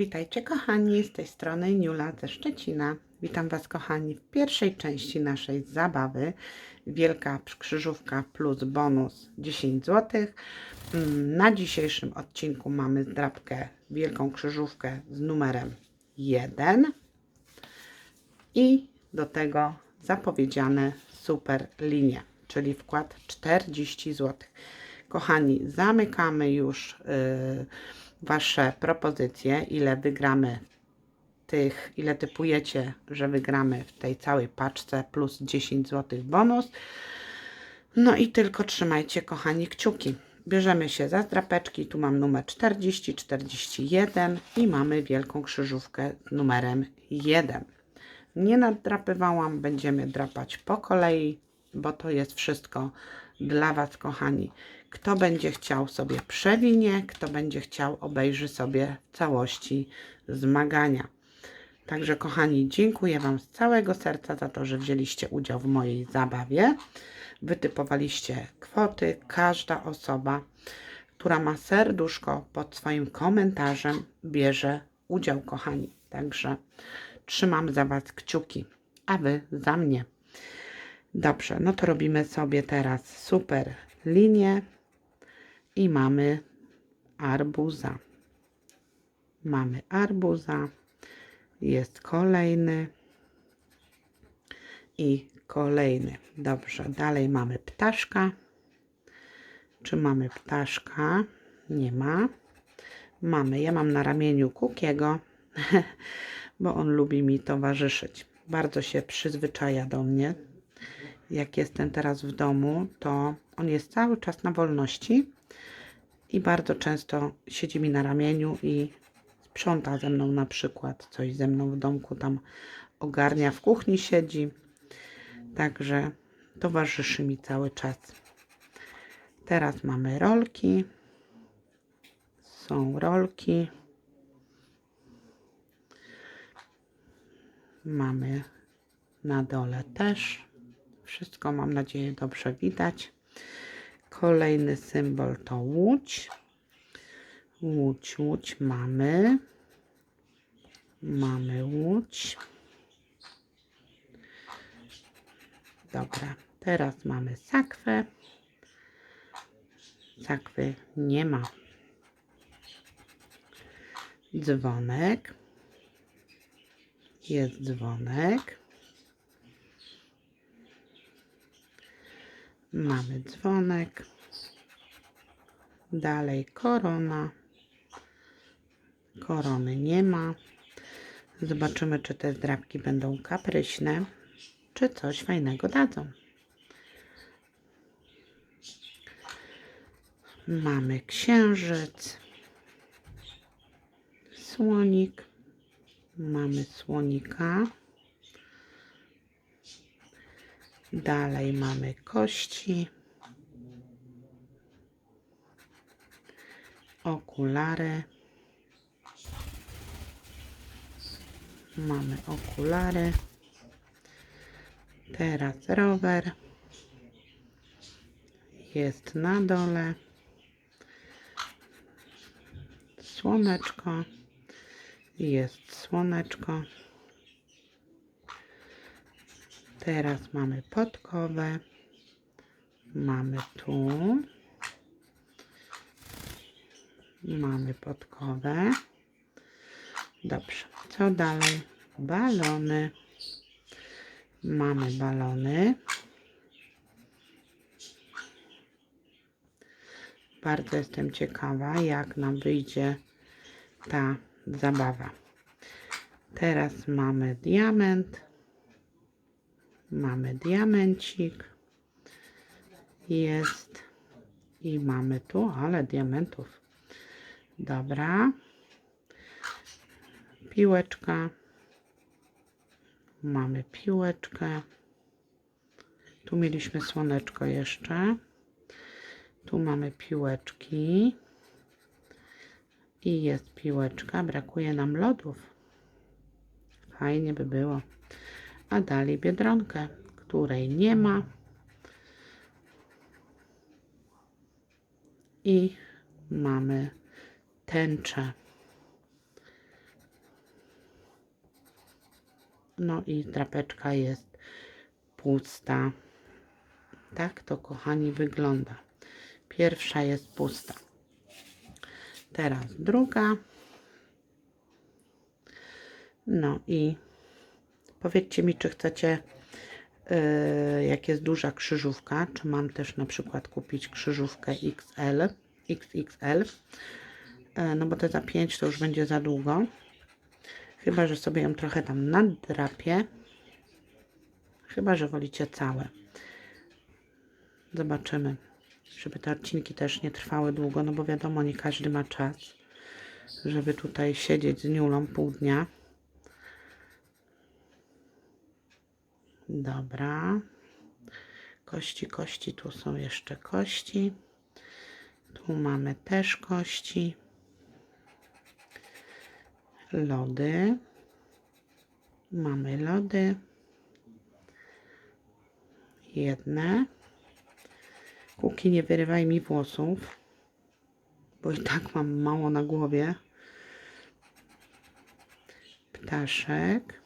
Witajcie kochani, z tej strony Niula ze Szczecina. Witam Was kochani w pierwszej części naszej zabawy. Wielka krzyżówka plus bonus 10 zł. Na dzisiejszym odcinku mamy zdrabkę Wielką Krzyżówkę z numerem 1 i do tego zapowiedziane super linie, czyli wkład 40 zł. Kochani, zamykamy już yy, Wasze propozycje, ile wygramy tych, ile typujecie, że wygramy w tej całej paczce plus 10 zł bonus. No i tylko trzymajcie, kochani, kciuki. Bierzemy się za drapeczki. Tu mam numer 40, 41 i mamy wielką krzyżówkę numerem 1. Nie naddrapywałam, będziemy drapać po kolei, bo to jest wszystko dla Was, kochani. Kto będzie chciał sobie przewinie, kto będzie chciał obejrzy sobie całości zmagania. Także kochani, dziękuję Wam z całego serca za to, że wzięliście udział w mojej zabawie. Wytypowaliście kwoty. Każda osoba, która ma serduszko pod swoim komentarzem, bierze udział, kochani. Także trzymam za Was kciuki, a Wy za mnie. Dobrze, no to robimy sobie teraz super linię i mamy arbuza. Mamy arbuza, jest kolejny i kolejny. Dobrze, dalej mamy ptaszka. Czy mamy ptaszka? Nie ma. Mamy, ja mam na ramieniu Kukiego, bo on lubi mi towarzyszyć. Bardzo się przyzwyczaja do mnie. Jak jestem teraz w domu, to on jest cały czas na wolności i bardzo często siedzi mi na ramieniu i sprząta ze mną na przykład, coś ze mną w domku tam ogarnia, w kuchni siedzi, także towarzyszy mi cały czas. Teraz mamy rolki, są rolki, mamy na dole też, wszystko mam nadzieję dobrze widać. Kolejny symbol to łódź. Łódź, łódź mamy. Mamy łódź. Dobra, teraz mamy sakwę. Sakwy nie ma. Dzwonek. Jest dzwonek. Mamy dzwonek. Dalej korona. Korony nie ma. Zobaczymy, czy te zdrabki będą kapryśne, czy coś fajnego dadzą. Mamy księżyc. Słonik. Mamy słonika. Dalej mamy kości. Okulary. Mamy okulary. Teraz rower. Jest na dole. Słoneczko. Jest słoneczko. Teraz mamy podkowę. Mamy tu. Mamy podkowę. Dobrze. Co dalej? Balony. Mamy balony. Bardzo jestem ciekawa, jak nam wyjdzie ta zabawa. Teraz mamy diament. Mamy diamencik. Jest. I mamy tu, ale diamentów. Dobra. Piłeczka. Mamy piłeczkę. Tu mieliśmy słoneczko jeszcze. Tu mamy piłeczki. I jest piłeczka. Brakuje nam lodów. Fajnie by było a dalej biedronkę, której nie ma. I mamy tęczę. No i drapeczka jest pusta. Tak to, kochani, wygląda. Pierwsza jest pusta. Teraz druga. No i powiedzcie mi, czy chcecie, yy, jak jest duża krzyżówka, czy mam też na przykład kupić krzyżówkę XL, XXL, yy, no bo te za 5 to już będzie za długo. Chyba, że sobie ją trochę tam naddrapię. Chyba, że wolicie całe. Zobaczymy. Żeby te odcinki też nie trwały długo, no bo wiadomo, nie każdy ma czas, żeby tutaj siedzieć z Niulą pół dnia. Dobra. Kości, kości, tu są jeszcze kości. Tu mamy też kości. Lody. Mamy lody. Jedne. Kuki, nie wyrywaj mi włosów, bo i tak mam mało na głowie. Ptaszek.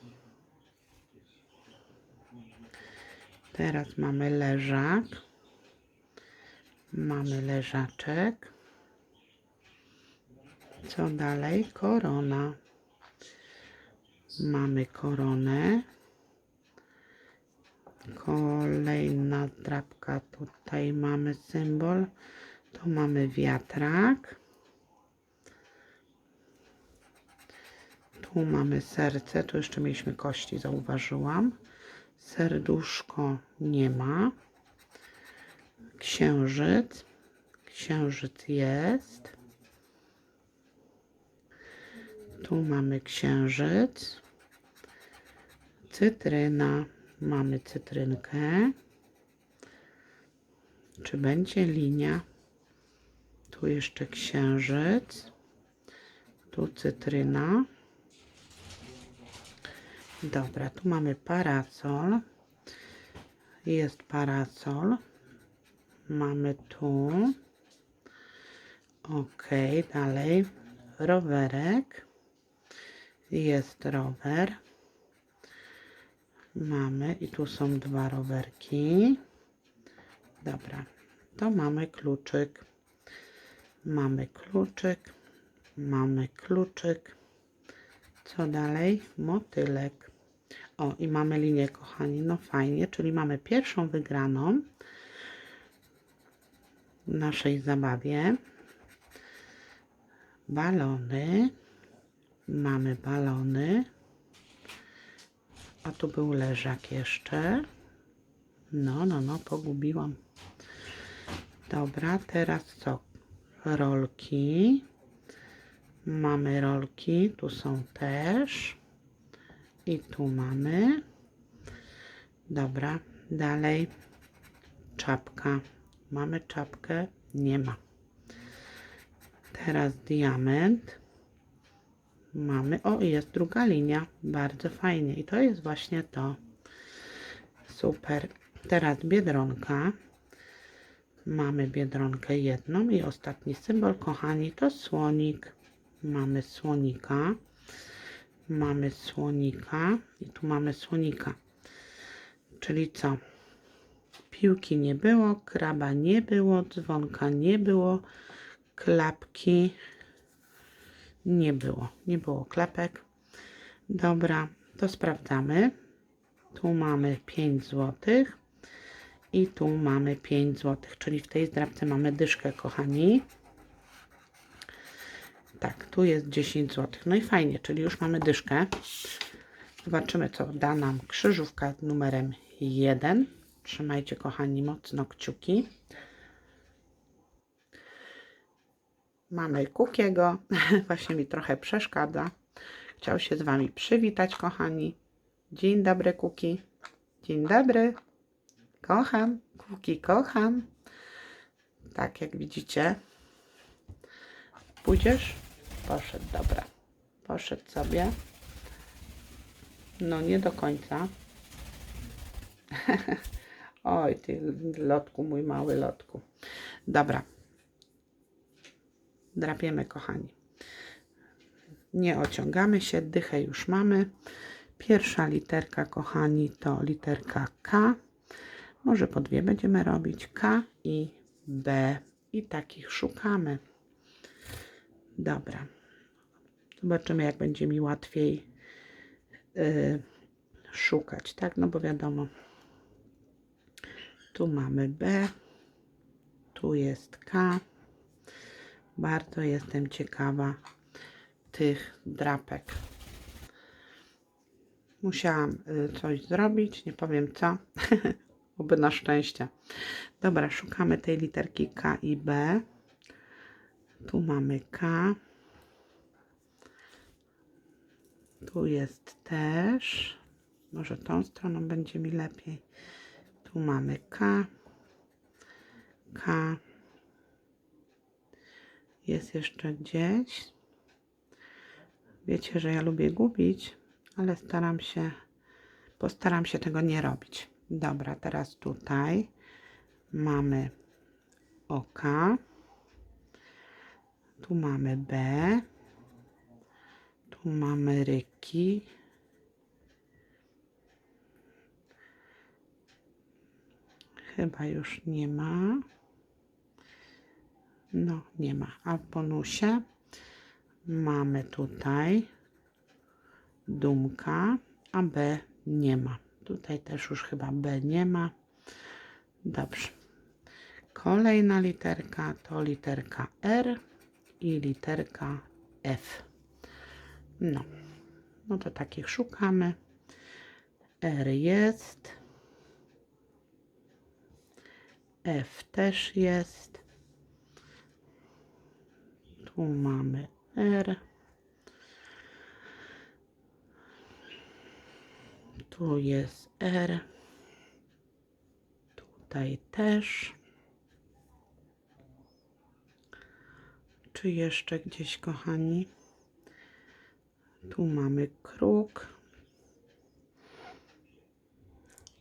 Teraz mamy leżak. Mamy leżaczek. Co dalej? Korona. Mamy koronę. Kolejna drapka. Tutaj mamy symbol. Tu mamy wiatrak. Tu mamy serce. Tu jeszcze mieliśmy kości, zauważyłam. Serduszko nie ma. Księżyc. Księżyc jest. Tu mamy księżyc. Cytryna. Mamy cytrynkę. Czy będzie linia? Tu jeszcze księżyc. Tu cytryna. Dobra, tu mamy parasol. Jest parasol. Mamy tu. Ok, dalej. Rowerek. Jest rower. Mamy i tu są dwa rowerki. Dobra, to mamy kluczyk. Mamy kluczyk. Mamy kluczyk. Co dalej? Motylek. O, i mamy linię, kochani. No fajnie, czyli mamy pierwszą wygraną w naszej zabawie. Balony. Mamy balony. A tu był leżak jeszcze. No, no, no, pogubiłam. Dobra, teraz co? Rolki. Mamy rolki, tu są też. I tu mamy. Dobra, dalej. Czapka. Mamy czapkę? Nie ma. Teraz diament. Mamy, o jest druga linia, bardzo fajnie i to jest właśnie to. Super. Teraz biedronka. Mamy biedronkę jedną i ostatni symbol, kochani, to słonik. Mamy słonika. Mamy słonika i tu mamy słonika. Czyli co? Piłki nie było, kraba nie było, dzwonka nie było, klapki nie było. Nie było klepek. Dobra, to sprawdzamy. Tu mamy 5 zł. I tu mamy 5 zł, czyli w tej zdrabce mamy dyszkę, kochani. Tak, tu jest 10 zł. No i fajnie, czyli już mamy dyszkę. Zobaczymy, co da nam krzyżówka numerem 1. Trzymajcie, kochani, mocno kciuki. Mamy Kukiego. Właśnie mi trochę przeszkadza. Chciał się z Wami przywitać, kochani. Dzień dobry, Kuki. Dzień dobry. Kocham. Kuki, kocham. Tak jak widzicie. Pójdziesz? Poszedł, dobra. Poszedł sobie. No nie do końca. Oj, ty lotku, mój mały lotku. Dobra, drapiemy, kochani. Nie ociągamy się, dychę już mamy. Pierwsza literka, kochani, to literka K. Może po dwie będziemy robić K i B. I takich szukamy. Dobra. Zobaczymy, jak będzie mi łatwiej y, szukać, tak? No bo wiadomo, tu mamy B, tu jest K. Bardzo jestem ciekawa tych drapek. Musiałam y, coś zrobić, nie powiem co, oby na szczęście. Dobra, szukamy tej literki K i B. Tu mamy K. Tu jest też. Może tą stroną będzie mi lepiej. Tu mamy K. K. Jest jeszcze gdzieś. Wiecie, że ja lubię gubić, ale staram się, postaram się tego nie robić. Dobra, teraz tutaj mamy OK. Tu mamy B. Mamy ryki. Chyba już nie ma. No, nie ma. A w bonusie mamy tutaj dumka, a B nie ma. Tutaj też już chyba B nie ma. Dobrze. Kolejna literka to literka R i literka F. No, no to takich szukamy. R jest. F też jest. Tu mamy R. Tu jest R. Tutaj też. Czy jeszcze gdzieś, kochani? Tu mamy kruk.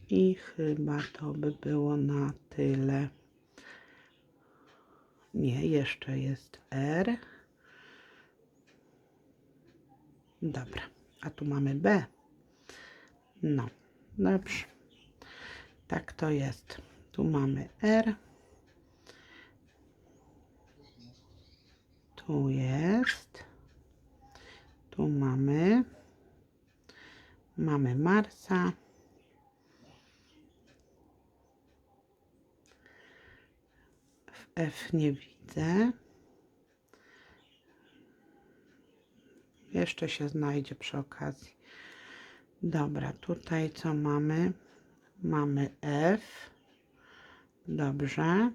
I chyba to by było na tyle. Nie, jeszcze jest R. Dobra, a tu mamy B. No, dobrze. Tak to jest. Tu mamy R. Tu jest. Tu mamy. Mamy Marsa. W F nie widzę. Jeszcze się znajdzie przy okazji. Dobra, tutaj co mamy? Mamy F. Dobrze.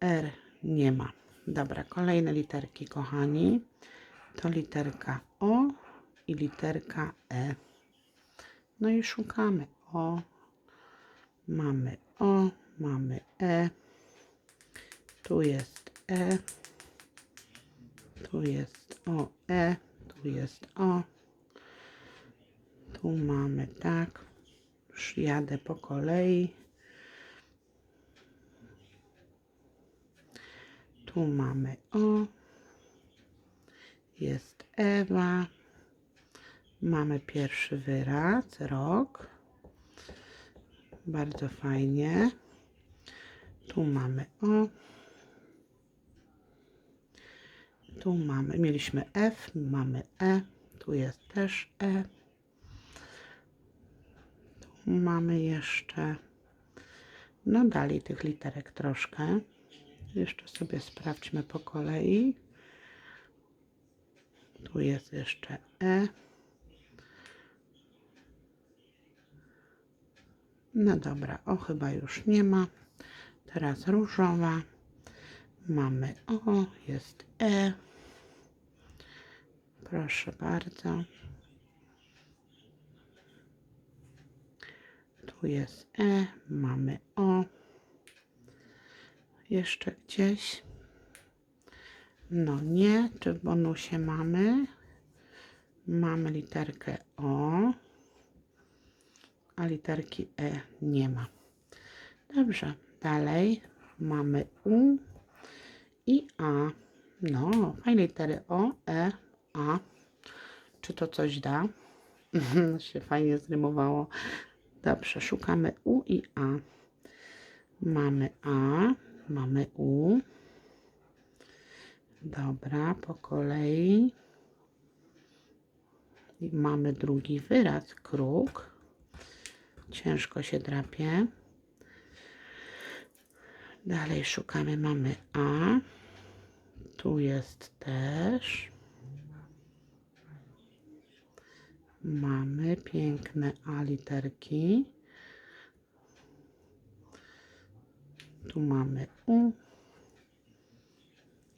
R nie ma. Dobra, kolejne literki, kochani. To literka O i literka E. No i szukamy O. Mamy O, mamy E. Tu jest E. Tu jest O, E. Tu jest O. Tu mamy tak. Już jadę po kolei. Tu mamy O. Jest Ewa. Mamy pierwszy wyraz, rok. Bardzo fajnie. Tu mamy O. Tu mamy, mieliśmy F, mamy E. Tu jest też E. Tu mamy jeszcze, no dalej tych literek troszkę. Jeszcze sobie sprawdźmy po kolei. Tu jest jeszcze E. No dobra, o chyba już nie ma. Teraz różowa. Mamy O, jest E. Proszę bardzo. Tu jest E, mamy O. Jeszcze gdzieś. No nie, czy w bonusie mamy? Mamy literkę O, a literki E nie ma. Dobrze, dalej mamy U i A. No, fajne litery O, E, A. Czy to coś da? się fajnie zrymowało. Dobrze, szukamy U i A. Mamy A, mamy U. Dobra, po kolei. Mamy drugi wyraz, kruk. Ciężko się drapie. Dalej szukamy, mamy A. Tu jest też. Mamy piękne A literki. Tu mamy U.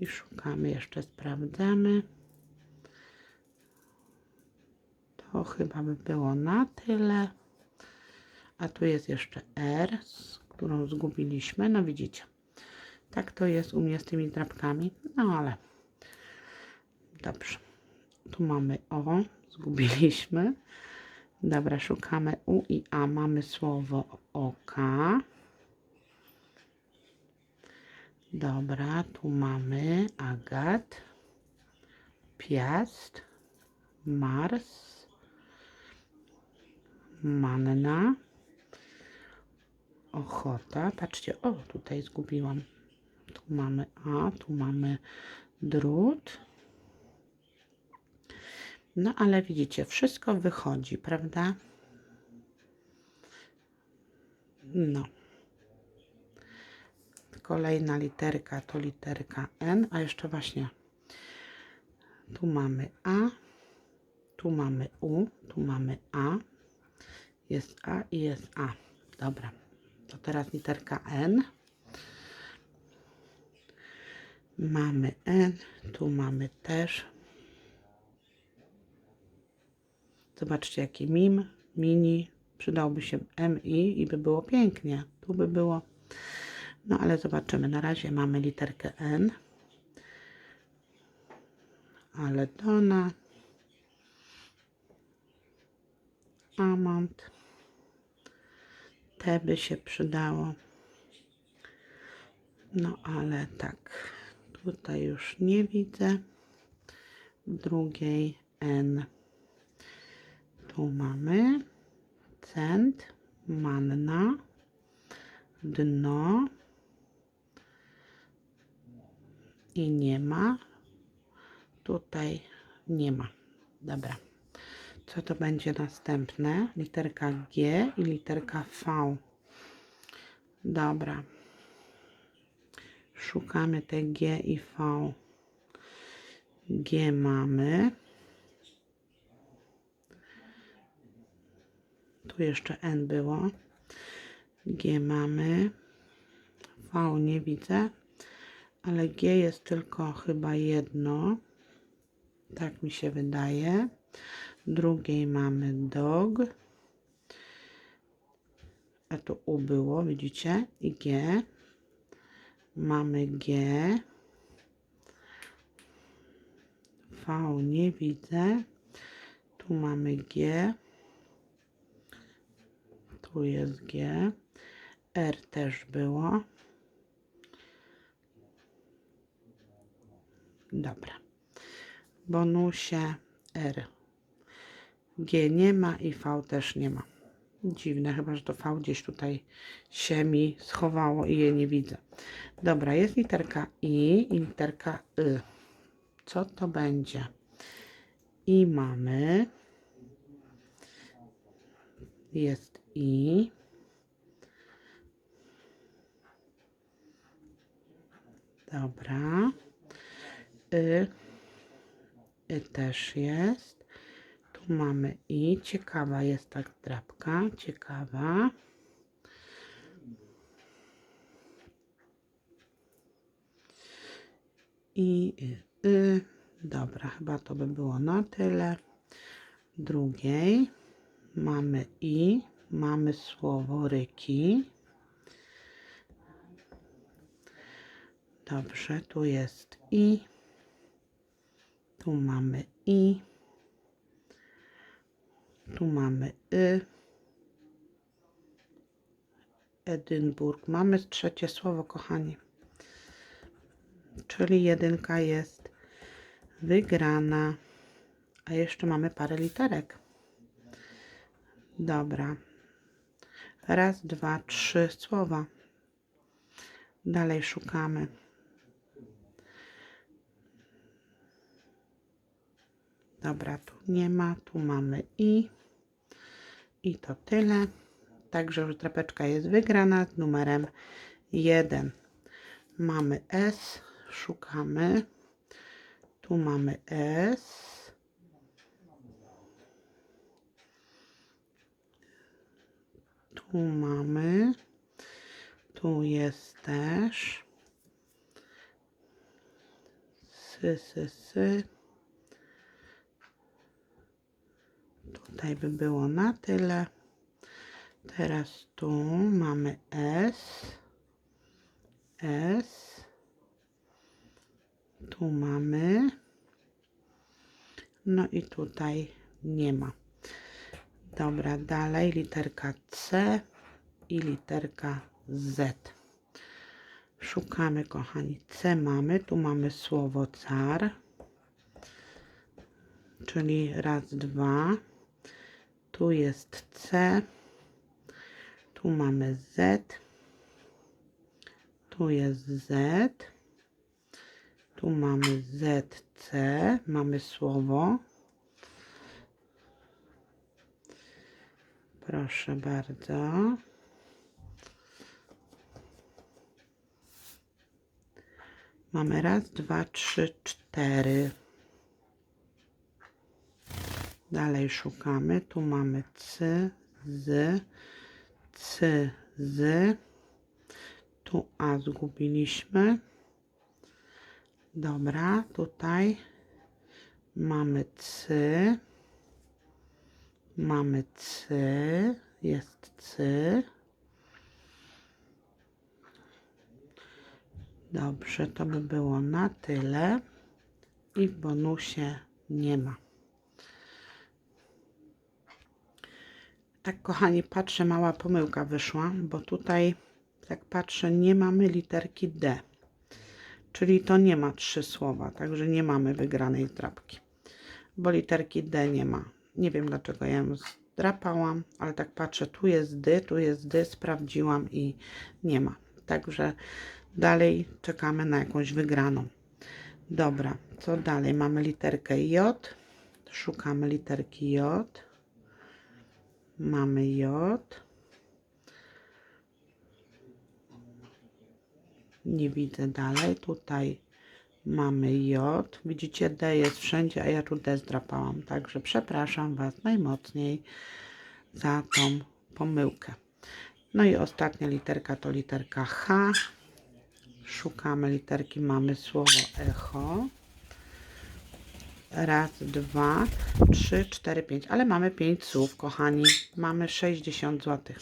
I szukamy, jeszcze sprawdzamy. To chyba by było na tyle. A tu jest jeszcze R, którą zgubiliśmy. No widzicie. Tak to jest u mnie z tymi drapkami. No ale dobrze. Tu mamy O, zgubiliśmy. Dobra, szukamy U i A. Mamy słowo oka. Dobra, tu mamy Agat, Piast, Mars, Manna, Ochota. Patrzcie, o, tutaj zgubiłam. Tu mamy A, tu mamy drut. No ale widzicie, wszystko wychodzi, prawda? No. Kolejna literka to literka N, a jeszcze właśnie tu mamy A, tu mamy U, tu mamy A, jest A i jest A. Dobra, to teraz literka N. Mamy N, tu mamy też. Zobaczcie, jaki mim, mini. Przydałby się MI i by było pięknie. Tu by było no ale zobaczymy. Na razie mamy literkę N. Ale Dona. Amont. By się przydało. No ale tak. Tutaj już nie widzę. W drugiej N. Tu mamy cent, manna, dno, i nie ma. Tutaj nie ma. Dobra. Co to będzie następne? Literka G i literka V. Dobra. Szukamy te G i V. G mamy. Tu jeszcze N było. G mamy. V nie widzę ale G jest tylko chyba jedno. Tak mi się wydaje. Drugiej mamy dog. A tu U było, widzicie? I G. Mamy G. V nie widzę. Tu mamy G. Tu jest G. R też było. Dobra. Bonusie R. G nie ma i V też nie ma. Dziwne, chyba że to V gdzieś tutaj się mi schowało i je nie widzę. Dobra, jest literka I literka Y. Co to będzie? I mamy. Jest I. Dobra. Y. Y też jest. Tu mamy i. Ciekawa jest ta drapka. Ciekawa. I y, y. Dobra, chyba to by było na tyle. Drugiej mamy i. Mamy słowo ryki. Dobrze, tu jest i. Tu mamy i. Tu mamy y. Edynburg. Mamy trzecie słowo, kochani. Czyli jedynka jest wygrana. A jeszcze mamy parę literek. Dobra. Raz, dwa, trzy słowa. Dalej szukamy. Dobra, tu nie ma, tu mamy i. I to tyle. Także już drapeczka jest wygrana z numerem 1. Mamy S, szukamy. Tu mamy S. Tu mamy. Tu jest też. Sy, sy, sy. Tutaj by było na tyle. Teraz tu mamy S. S. Tu mamy. No i tutaj nie ma. Dobra, dalej literka C i literka Z. Szukamy, kochani. C mamy. Tu mamy słowo car. Czyli raz, dwa. Tu jest C. Tu mamy Z. Tu jest Z. Tu mamy ZC. Mamy słowo. Proszę bardzo. Mamy raz, dwa, trzy, cztery. Dalej szukamy. Tu mamy C, z, C, z. Tu A zgubiliśmy. Dobra, tutaj mamy C. Mamy C. Jest C. Dobrze, to by było na tyle. I w bonusie nie ma. Tak, kochani, patrzę, mała pomyłka wyszła, bo tutaj, jak patrzę, nie mamy literki D. Czyli to nie ma trzy słowa, także nie mamy wygranej drapki. Bo literki D nie ma. Nie wiem dlaczego ja ją zdrapałam, ale tak patrzę, tu jest D, tu jest D, sprawdziłam i nie ma. Także dalej czekamy na jakąś wygraną. Dobra, co dalej? Mamy literkę J. Szukamy literki J. Mamy J. Nie widzę dalej. Tutaj mamy J. Widzicie, D jest wszędzie, a ja tu D zdrapałam. Także przepraszam Was najmocniej za tą pomyłkę. No i ostatnia literka to literka H. Szukamy literki, mamy słowo echo. Raz, dwa, trzy, cztery, pięć. Ale mamy pięć słów, kochani. Mamy 60 zł.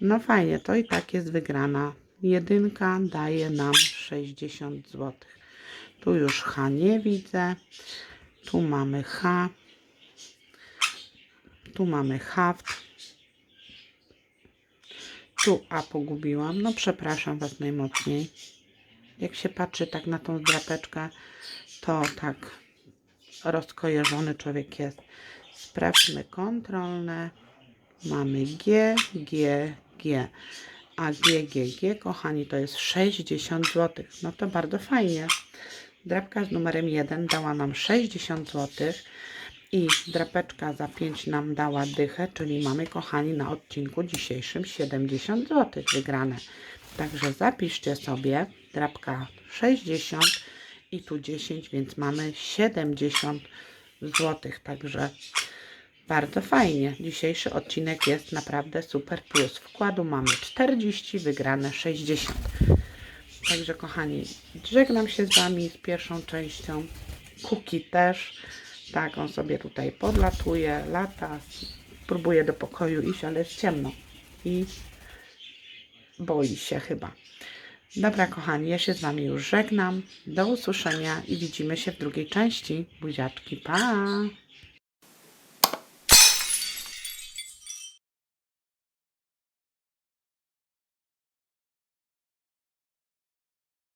No fajnie, to i tak jest wygrana. Jedynka daje nam 60 zł. Tu już H nie widzę. Tu mamy H. Tu mamy haft. Tu A pogubiłam. No przepraszam Was najmocniej. Jak się patrzy tak na tą drapeczkę, to tak rozkojarzony człowiek jest. Sprawdźmy kontrolne. Mamy G, G, G. A G, G, G, kochani, to jest 60 zł. No to bardzo fajnie. Drapka z numerem 1 dała nam 60 zł. I drapeczka za 5 nam dała dychę, czyli mamy, kochani, na odcinku dzisiejszym 70 zł wygrane. Także zapiszcie sobie drapka 60 i tu 10, więc mamy 70 zł. Także bardzo fajnie. Dzisiejszy odcinek jest naprawdę super plus. Wkładu mamy 40, wygrane 60. Także kochani, żegnam się z Wami z pierwszą częścią. Kuki też. Tak, on sobie tutaj podlatuje, lata, próbuje do pokoju iść, ale jest ciemno. I boi się chyba. Dobra, kochani, ja się z Wami już żegnam. Do usłyszenia i widzimy się w drugiej części. Buziaczki, pa!